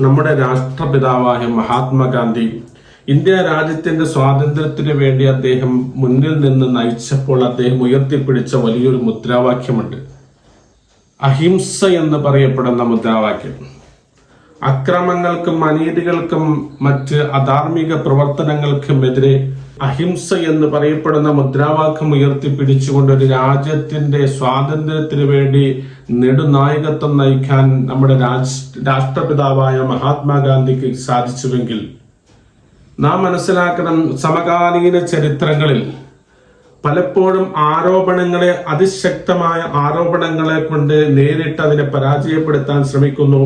നമ്മുടെ രാഷ്ട്രപിതാവായ മഹാത്മാഗാന്ധി ഇന്ത്യ രാജ്യത്തിന്റെ സ്വാതന്ത്ര്യത്തിന് വേണ്ടി അദ്ദേഹം മുന്നിൽ നിന്ന് നയിച്ചപ്പോൾ അദ്ദേഹം ഉയർത്തിപ്പിടിച്ച വലിയൊരു മുദ്രാവാക്യമുണ്ട്. അഹിംസ എന്ന് പറയപ്പെടുന്ന മുദ്രാവാക്യം. അക്രമങ്ങൾക്കും അനീതികൾക്കും മറ്റ് അധാർമിക പ്രവർത്തനങ്ങൾക്കുമെതിരെ അഹിംസ എന്ന് പറയപ്പെടുന്ന മുദ്രാവാക്യം ഉയർത്തിപ്പിടിച്ചുകൊണ്ട് ഒരു രാജ്യത്തിന്റെ സ്വാതന്ത്ര്യത്തിന് വേണ്ടി നെടുനായകത്വം നയിക്കാൻ നമ്മുടെ രാഷ്ട്രപിതാവായ മഹാത്മാഗാന്ധിക്ക് സാധിച്ചുവെങ്കിൽ നാം മനസ്സിലാക്കണം സമകാലീന ചരിത്രങ്ങളിൽ പലപ്പോഴും ആരോപണങ്ങളെ അതിശക്തമായ ആരോപണങ്ങളെ കൊണ്ട് നേരിട്ട് അതിനെ പരാജയപ്പെടുത്താൻ ശ്രമിക്കുന്നു.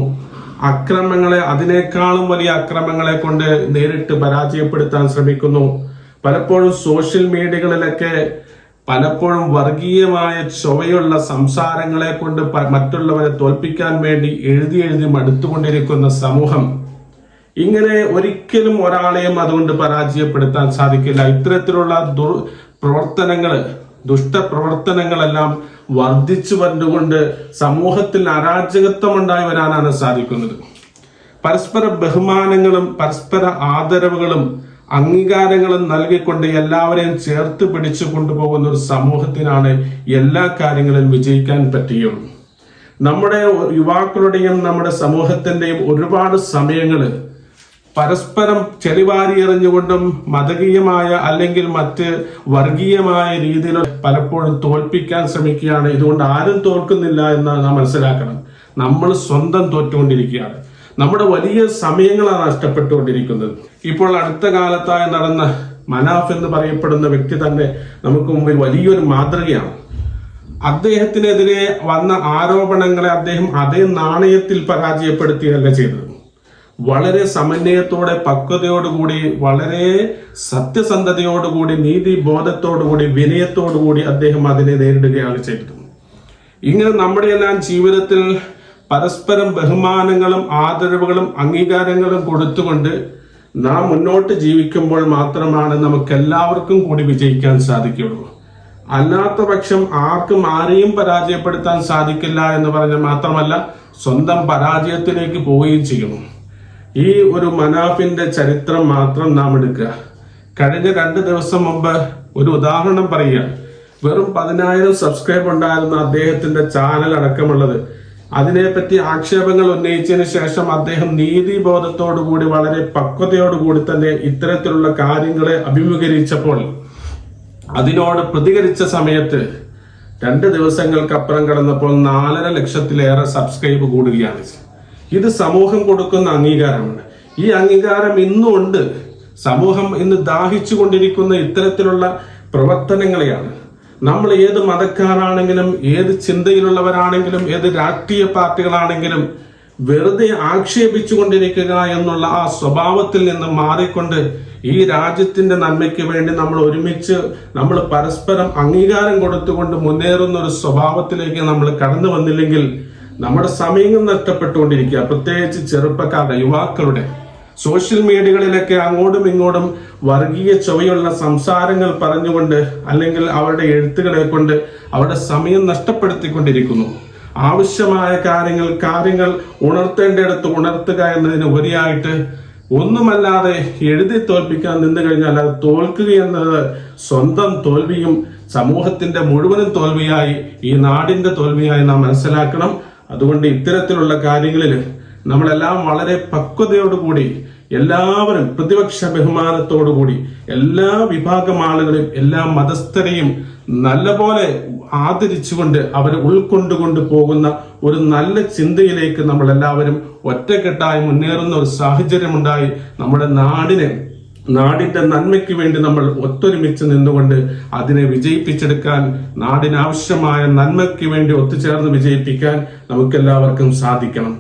അക്രമങ്ങളെ അതിനേക്കാളും വലിയ അക്രമങ്ങളെ കൊണ്ട് നേരിട്ട് പരാജയപ്പെടുത്താൻ ശ്രമിക്കുന്നു. പലപ്പോഴും സോഷ്യൽ മീഡിയകളിലൊക്കെ പലപ്പോഴും വർഗീയമായ ചുവയുള്ള സംസാരങ്ങളെ കൊണ്ട് മറ്റുള്ളവരെ തോൽപ്പിക്കാൻ വേണ്ടി എഴുതി എഴുതി മടുത്തുകൊണ്ടിരിക്കുന്ന സമൂഹം. ഇങ്ങനെ ഒരിക്കലും ഒരാളെയും അതുകൊണ്ട് പരാജയപ്പെടുത്താൻ സാധിക്കില്ല. ഇത്തരത്തിലുള്ള ദുർ പ്രവർത്തനങ്ങൾ ദുഷ്ടപ്രവർത്തനങ്ങളെല്ലാം വർദ്ധിച്ചു വന്നുകൊണ്ട് സമൂഹത്തിൽ അരാജകത്വം ഉണ്ടായി വരാനാണ് സാധിക്കുന്നത്. പരസ്പര ബഹുമാനങ്ങളും പരസ്പര ആദരവുകളും അംഗീകാരങ്ങളും നൽകിക്കൊണ്ട് എല്ലാവരെയും ചേർത്ത് പിടിച്ചു കൊണ്ടുപോകുന്ന ഒരു സമൂഹത്തിനാണ് എല്ലാ കാര്യങ്ങളിലും വിജയിക്കാൻ പറ്റുകയുള്ളൂ നമ്മുടെ യുവാക്കളുടെയും നമ്മുടെ സമൂഹത്തിന്റെയും ഒരുപാട് സമയങ്ങൾ പരസ്പരം ചെളിവാരി എറിഞ്ഞുകൊണ്ടും മതകീയമായ അല്ലെങ്കിൽ മറ്റ് വർഗീയമായ രീതിയിൽ പലപ്പോഴും തോൽപ്പിക്കാൻ ശ്രമിക്കുകയാണ്. ഇതുകൊണ്ട് ആരും തോൽക്കുന്നില്ല എന്ന് നാം മനസ്സിലാക്കണം. നമ്മൾ സ്വന്തം തോറ്റുകൊണ്ടിരിക്കുകയാണ്. നമ്മുടെ വലിയ സമയങ്ങളാണ് നഷ്ടപ്പെട്ടുകൊണ്ടിരിക്കുന്നത്. ഇപ്പോൾ അടുത്ത കാലത്തായി നടന്ന മനാഫ് എന്ന് പറയപ്പെടുന്ന വ്യക്തി തന്നെ നമുക്ക് മുമ്പിൽ വലിയൊരു മാതൃകയാണ്. അദ്ദേഹത്തിനെതിരെ വന്ന ആരോപണങ്ങളെ അദ്ദേഹം അതേ നാണയത്തിൽ പരാജയപ്പെടുത്തുകയല്ല ചെയ്തത്. വളരെ സമന്വയത്തോടെ പക്വതയോടുകൂടി വളരെ സത്യസന്ധതയോടുകൂടി നീതി ബോധത്തോടുകൂടി വിനയത്തോടുകൂടി അദ്ദേഹം അതിനെ നേരിടുകയാണ് ചെയ്തത്. ഇങ്ങനെ നമ്മുടെ എല്ലാം ജീവിതത്തിൽ പരസ്പരം ബഹുമാനങ്ങളും ആദരവുകളും അംഗീകാരങ്ങളും കൊടുത്തുകൊണ്ട് നാം മുന്നോട്ട് ജീവിക്കുമ്പോൾ മാത്രമാണ് നമുക്ക് എല്ലാവർക്കും കൂടി വിജയിക്കാൻ സാധിക്കുകയുള്ളൂ. അല്ലാത്ത പക്ഷം ആർക്കും ആരെയും പരാജയപ്പെടുത്താൻ സാധിക്കില്ല എന്ന് പറഞ്ഞാൽ മാത്രമല്ല സ്വന്തം പരാജയത്തിലേക്ക് പോവുകയും ചെയ്യുന്നു. ഈ ഒരു മനാഫിന്റെ ചരിത്രം മാത്രം നാം എടുക്കുക. കഴിഞ്ഞ രണ്ട് ദിവസം മുമ്പ് ഒരു ഉദാഹരണം പറയുക. വെറും പതിനായിരം സബ്സ്ക്രൈബ് ഉണ്ടായിരുന്ന അദ്ദേഹത്തിന്റെ ചാനൽ അടക്കമുള്ളത്. അതിനെപ്പറ്റി ആക്ഷേപങ്ങൾ ഉന്നയിച്ചതിന് ശേഷം അദ്ദേഹം നീതിബോധത്തോടുകൂടി വളരെ പക്വതയോടുകൂടി തന്നെ ഇത്തരത്തിലുള്ള കാര്യങ്ങളെ അഭിമുഖീകരിച്ചപ്പോൾ അതിനോട് പ്രതികരിച്ച സമയത്ത് രണ്ട് ദിവസങ്ങൾക്കപ്പുറം കടന്നപ്പോൾ നാലര ലക്ഷത്തിലേറെ സബ്സ്ക്രൈബ് കൂടുകയാണ്. ഇത് സമൂഹം കൊടുക്കുന്ന അംഗീകാരമാണ്. ഈ അംഗീകാരം ഇന്നും ഉണ്ട്. സമൂഹം ഇന്ന് ദാഹിച്ചു കൊണ്ടിരിക്കുന്ന ഇത്തരത്തിലുള്ള പ്രവർത്തനങ്ങളെയാണ്. നമ്മൾ ഏത് മതക്കാരാണെങ്കിലും ഏത് ചിന്തയിലുള്ളവരാണെങ്കിലും ഏത് രാഷ്ട്രീയ പാർട്ടികളാണെങ്കിലും വെറുതെ ആക്ഷേപിച്ചുകൊണ്ടിരിക്കുക എന്നുള്ള ആ സ്വഭാവത്തിൽ നിന്ന് മാറിക്കൊണ്ട് ഈ രാജ്യത്തിന്റെ നന്മയ്ക്ക് വേണ്ടി നമ്മൾ ഒരുമിച്ച് നമ്മൾ പരസ്പരം അംഗീകാരം കൊടുത്തുകൊണ്ട് മുന്നേറുന്ന ഒരു സ്വഭാവത്തിലേക്ക് നമ്മൾ കടന്നു വന്നില്ലെങ്കിൽ നമ്മുടെ സമയങ്ങൾ നഷ്ടപ്പെട്ടുകൊണ്ടിരിക്കുക. പ്രത്യേകിച്ച് ചെറുപ്പക്കാരുടെ യുവാക്കളുടെ. സോഷ്യൽ മീഡിയകളിലൊക്കെ അങ്ങോട്ടും ഇങ്ങോട്ടും വർഗീയ ചൊവയുള്ള സംസാരങ്ങൾ പറഞ്ഞുകൊണ്ട് അല്ലെങ്കിൽ അവരുടെ എഴുത്തുകളെ കൊണ്ട് അവരുടെ സമയം നഷ്ടപ്പെടുത്തിക്കൊണ്ടിരിക്കുന്നു. ആവശ്യമായ കാര്യങ്ങൾ കാര്യങ്ങൾ ഉണർത്തേണ്ടിടത്ത് ഉണർത്തുക എന്നതിന് ഉപരിയായിട്ട് ഒന്നുമല്ലാതെ എഴുതി തോൽപ്പിക്കാൻ നിന്നു കഴിഞ്ഞാൽ അത് തോൽക്കുക എന്നത് സ്വന്തം തോൽവിയും സമൂഹത്തിന്റെ മുഴുവനും തോൽവിയായി ഈ നാടിന്റെ തോൽവിയായി നാം മനസ്സിലാക്കണം. അതുകൊണ്ട് ഇത്തരത്തിലുള്ള കാര്യങ്ങളിൽ നമ്മളെല്ലാം വളരെ പക്വതയോടുകൂടി എല്ലാവരും പ്രതിപക്ഷ ബഹുമാനത്തോടുകൂടി എല്ലാ വിഭാഗം ആളുകളെയും എല്ലാ മതസ്ഥരെയും നല്ലപോലെ ആദരിച്ചുകൊണ്ട് അവരെ ഉൾക്കൊണ്ടുകൊണ്ട് പോകുന്ന ഒരു നല്ല ചിന്തയിലേക്ക് നമ്മൾ എല്ലാവരും ഒറ്റക്കെട്ടായി മുന്നേറുന്ന ഒരു സാഹചര്യമുണ്ടായി. നമ്മുടെ നാടിനെ നാടിന്റെ നന്മയ്ക്ക് വേണ്ടി നമ്മൾ ഒത്തൊരുമിച്ച് നിന്നുകൊണ്ട് അതിനെ വിജയിപ്പിച്ചെടുക്കാൻ നാടിനാവശ്യമായ നന്മയ്ക്ക് വേണ്ടി ഒത്തുചേർന്ന് വിജയിപ്പിക്കാൻ നമുക്കെല്ലാവർക്കും സാധിക്കണം.